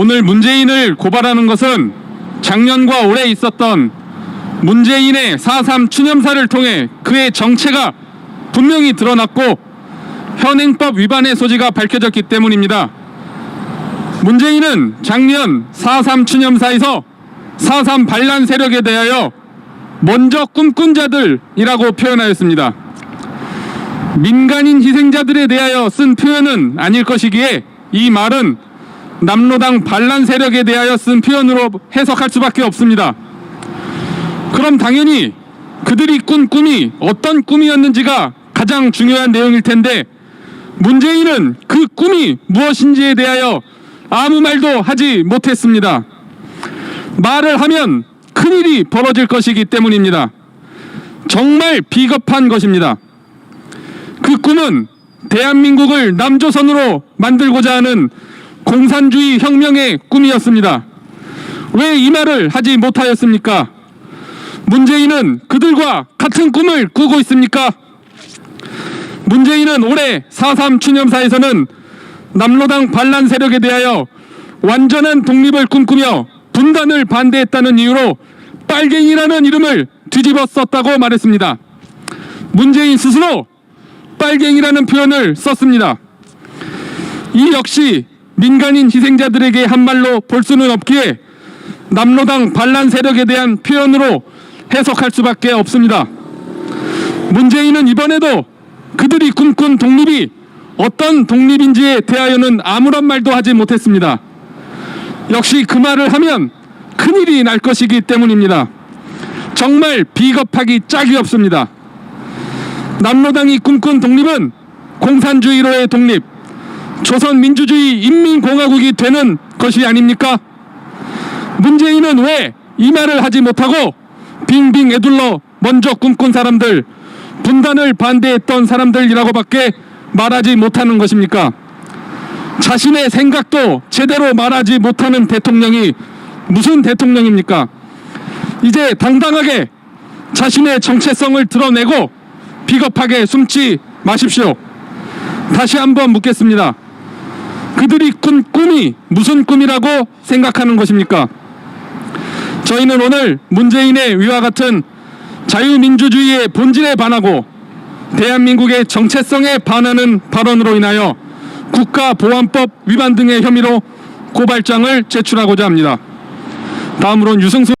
오늘 문재인을 고발하는 것은 작년과 올해 있었던 문재인의 4.3 추념사를 통해 그의 정체가 분명히 드러났고 현행법 위반의 소지가 밝혀졌기 때문입니다. 문재인은 작년 4.3 추념사에서 4.3 반란 세력에 대하여 먼저 꿈꾼 자들이라고 표현하였습니다. 민간인 희생자들에 대하여 쓴 표현은 아닐 것이기에 이 말은 남로당 반란 세력에 대하여 쓴 표현으로 해석할 수밖에 없습니다. 그럼 당연히 그들이 꾼 꿈이 어떤 꿈이었는지가 가장 중요한 내용일 텐데 문재인은 그 꿈이 무엇인지에 대하여 아무 말도 하지 못했습니다. 말을 하면 큰일이 벌어질 것이기 때문입니다. 정말 비겁한 것입니다. 그 꿈은 대한민국을 남조선으로 만들고자 하는 공산주의 혁명의 꿈이었습니다. 왜 이 말을 하지 못하였습니까? 문재인은 그들과 같은 꿈을 꾸고 있습니까? 문재인은 올해 4.3 추념사에서는 남로당 반란 세력에 대하여 완전한 독립을 꿈꾸며 분단을 반대했다는 이유로 빨갱이라는 이름을 뒤집어 썼다고 말했습니다. 문재인 스스로 빨갱이라는 표현을 썼습니다. 이 역시 민간인 희생자들에게 한 말로 볼 수는 없기에 남로당 반란 세력에 대한 표현으로 해석할 수밖에 없습니다. 문재인은 이번에도 그들이 꿈꾼 독립이 어떤 독립인지에 대하여는 아무런 말도 하지 못했습니다. 역시 그 말을 하면 큰일이 날 것이기 때문입니다. 정말 비겁하기 짝이 없습니다. 남로당이 꿈꾼 독립은 공산주의로의 독립, 조선민주주의 인민공화국이 되는 것이 아닙니까? 문재인은 왜 이 말을 하지 못하고 빙빙 애둘러 먼저 꿈꾼 사람들, 분단을 반대했던 사람들이라고밖에 말하지 못하는 것입니까? 자신의 생각도 제대로 말하지 못하는 대통령이 무슨 대통령입니까? 이제 당당하게 자신의 정체성을 드러내고 비겁하게 숨지 마십시오. 다시 한번 묻겠습니다. 그들이 꾼 꿈이 무슨 꿈이라고 생각하는 것입니까? 저희는 오늘 문재인의 위와 같은 자유민주주의의 본질에 반하고 대한민국의 정체성에 반하는 발언으로 인하여 국가보안법 위반 등의 혐의로 고발장을 제출하고자 합니다. 다음으로는 유승수